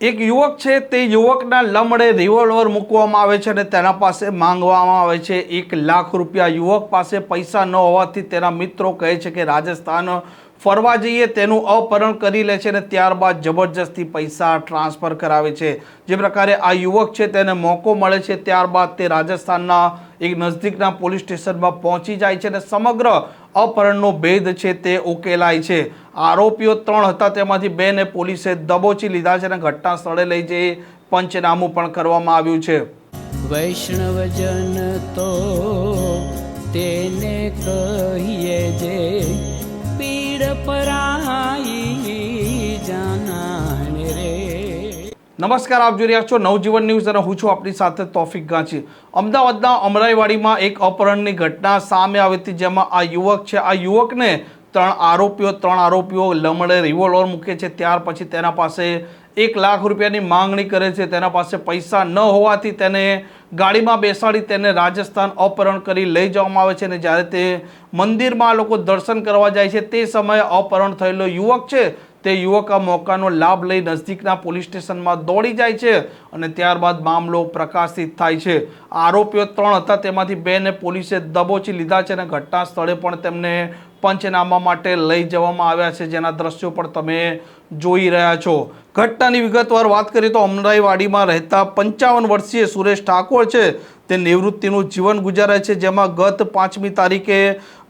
એક યુવક છે, તે યુવકના લમડે રિવોલ્વર મૂકવામાં આવે છે અને તેના પાસે માંગવામાં આવે છે. એક લાખ રૂપિયા યુવક પાસે પૈસા ન હોવાથી તેના મિત્રો કહે છે કે રાજસ્થાન ફરવા જઈએ તેનું અપહરણ કરી લે છે અને ત્યારબાદ જબરજસ્તી પૈસા ટ્રાન્સફર કરાવે છે. જે પ્રકારે આ યુવક છે તેને મોકો મળે છે, ત્યારબાદ તે રાજસ્થાનના એક નજદીકના પોલીસ સ્ટેશનમાં પહોંચી જાય છે અને સમગ્ર અપહરણનો ભેદ છે તે ઉકેલાય છે. આરોપીઓ ત્રણ હતા, તેમાંથી બેને પોલીસે દબોચી લીધા છે અને ઘટના સ્થળે લઈ જઈ પંચનામું પણ કરવામાં આવ્યું છે. વૈષ્ણવજન તો તેને કહીએ જે પીડ પરાઈ રે. નમસ્કાર, આપ જોઈ રહ્યા છો નવજીવન ન્યૂઝ અને હું છું આપની સાથે તોફિક ગાંચી. અમદાવાદના અમરાઈવાડીમાં એક અપહરણની ઘટના સામે આવી હતી, જેમાં આ યુવક છે. આ યુવકને ત્રણ આરોપીઓ ત્રણ આરોપીઓ લમડે રિવોલ્વર મૂકે છે. ત્યાર પછી તેના પાસે એક લાખ રૂપિયાની માંગણી કરે છે. તેના પાસે પૈસા ન હોવાથી તેને ગાડીમાં બેસાડી તેને રાજસ્થાન અપહરણ કરી લઈ જવામાં આવે છે અને જ્યારે તે મંદિરમાં લોકો દર્શન કરવા જાય છે, તે સમયે અપહરણ થયેલો યુવક છે. તે યુવક આ મોકાનો લાભ લઈ નજદીકના પોલીસ સ્ટેશનમાં દોડી જાય છે અને ત્યારબાદ મામલો પ્રકાશિત થાય છે. આરોપીઓ ત્રણ હતા, તેમાંથી બેને પોલીસે દબોચી લીધા છે અને ઘટના સ્થળે પણ તેમને પંચનામા માટે લઈ જવામાં આવ્યા છે. જેના દ્રશ્યો પણ તમે જોઈ રહ્યા છો. ઘટનાની વિગતવાર વાત કરીએ તો અમરાઈવાડીમાં રહેતા પંચાવન વર્ષીય સુરેશ ઠાકોર છે. તે નિવૃત્તિનું જીવન ગુજારે છે, જેમાં ગત પાંચમી તારીખે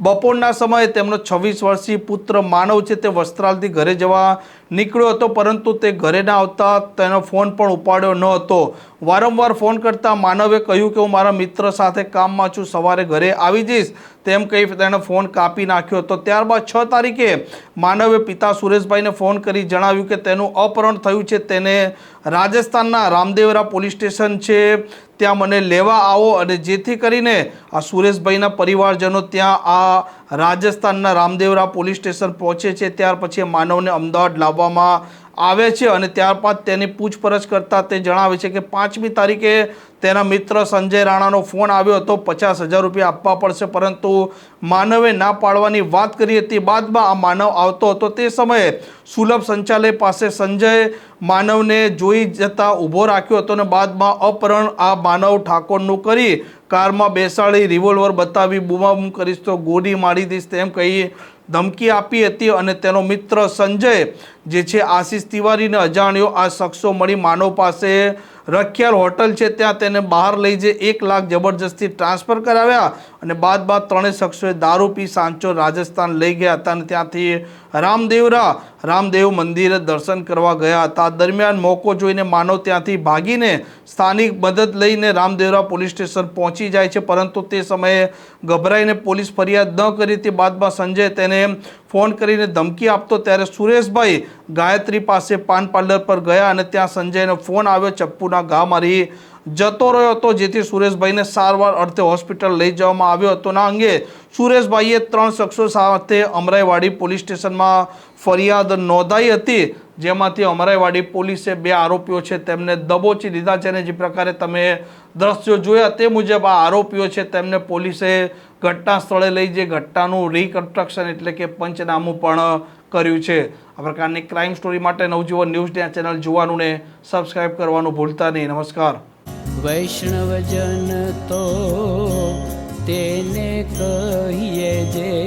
બપોરના સમયે તેમનો છવ્વીસ વર્ષીય પુત્ર માનવ છે તે વસ્ત્રાલથી ઘરે જવા નીકળ્યો હતો, પરંતુ તે ઘરે ના આવતા તેનો ફોન પણ ઉપાડ્યો ન હતો. વારંવાર ફોન કરતાં માનવે કહ્યું કે હું મારા મિત્ર સાથે કામમાં છું, સવારે ઘરે આવી જઈશ. તેમ કહી તેણે ફોન કાપી નાખ્યો હતો. ત્યારબાદ છ તારીખે માનવે પિતા સુરેશભાઈને ફોન કરી જણાવ્યું કે તેનું અપહરણ થયું છે. તેને રાજસ્થાનના રામદેવરા પોલીસ સ્ટેશન છે. ત્યાં મને લેવા આવો અને જેથી કરીને આ સુરેશભાઈના પરિવારજનો ત્યાં આ રાજસ્થાનના રામદેવરા પોલીસ સ્ટેશન પહોંચે છે. ત્યાર પછી માનવને અમદાવાદ લાવવામાં આવે છે અને ત્યારબાદ તેની પૂછપરછ કરતાં તે જણાવે છે કે પાંચમી તારીખે તેના મિત્ર સંજય રાણાનો ફોન આવ્યો હતો. પચાસ હજાર રૂપિયા આપવા પડશે, પરંતુ માનવે ના પાડવાની વાત કરી હતી. બાદમાં આ માનવ આવતો હતો. તે સમયે સુલભ સંચાલય પાસે સંજય માનવને જોઈ જતા ઊભો રાખ્યો હતો અને બાદમાં અપહરણ આ માનવ ઠાકોરનું કરી કારમાં બેસાડી રિવોલ્વર બતાવી બૂમાબૂમ કરીશ તો ગોળી મારી દઈશ તેમ કહી ધમકી આપી હતી અને તેનો મિત્ર સંજય, જે છે આશિષ તિવારીને અજાણ્યો આ શખ્સો મળી માનવ પાસે રખિયાલ હોટલ છે, ત્યાં તેને બહાર લઈ જઈ એક લાખ જબરજસ્તી ટ્રાન્સફર કરાવ્યા અને બાદ બાદ ત્રણેય શખ્સોએ દારૂ પી સાંચો રાજસ્થાન લઈ ગયા હતા અને ત્યાંથી રામદેવરા, રામદેવ મંદિરે દર્શન કરવા ગયા હતા. દરમિયાન મોકો જોઈને માનવ ત્યાંથી ભાગીને સ્થાનિક મદદ લઈને રામદેવરા પોલીસ સ્ટેશન પહોંચી જાય છે, પરંતુ તે સમયે ગભરાઈને પોલીસ ફરિયાદ ન કરી, તે બાદમાં સંજય તેને ફોન કરીને ધમકી આપતો ત્યારે સુરેશભાઈ ગાયત્રી પાસે પાન પાર્લર પર ગયા અને ત્યાં સંજયનો ફોન આવ્યો ચપ્પુના ઘા મારી જતો રહ્યો હતો, જેથી સુરેશભાઈને સારવાર અર્થે હોસ્પિટલ લઈ જવામાં આવ્યો હતો. ના અંગે સુરેશભાઈએ ત્રણ શખ્સો સાથે અમરાઈવાડી પોલીસ સ્ટેશનમાં ફરિયાદ નોંધાઈ હતી, જેમાંથી અમરાઈવાડી પોલીસે બે આરોપીઓ છે, તેમને દબોચી લીધા છે અને જે પ્રકારે તમે દ્રશ્યો જોયા તે મુજબ આ આરોપીઓ છે, તેમને પોલીસે ઘટના સ્થળે લઈ જે ઘટનાનું રિકન્સ્ટ્રક્શન એટલે કે પંચનામું પણ કર્યું છે. આ પ્રકારની ક્રાઇમ સ્ટોરી માટે નવજીવન ન્યૂઝની આ ચેનલ જોવાનું ને સબસ્ક્રાઇબ કરવાનું ભૂલતા નહીં. નમસ્કાર. વૈષ્ણવજન તો તેને કહીએ જે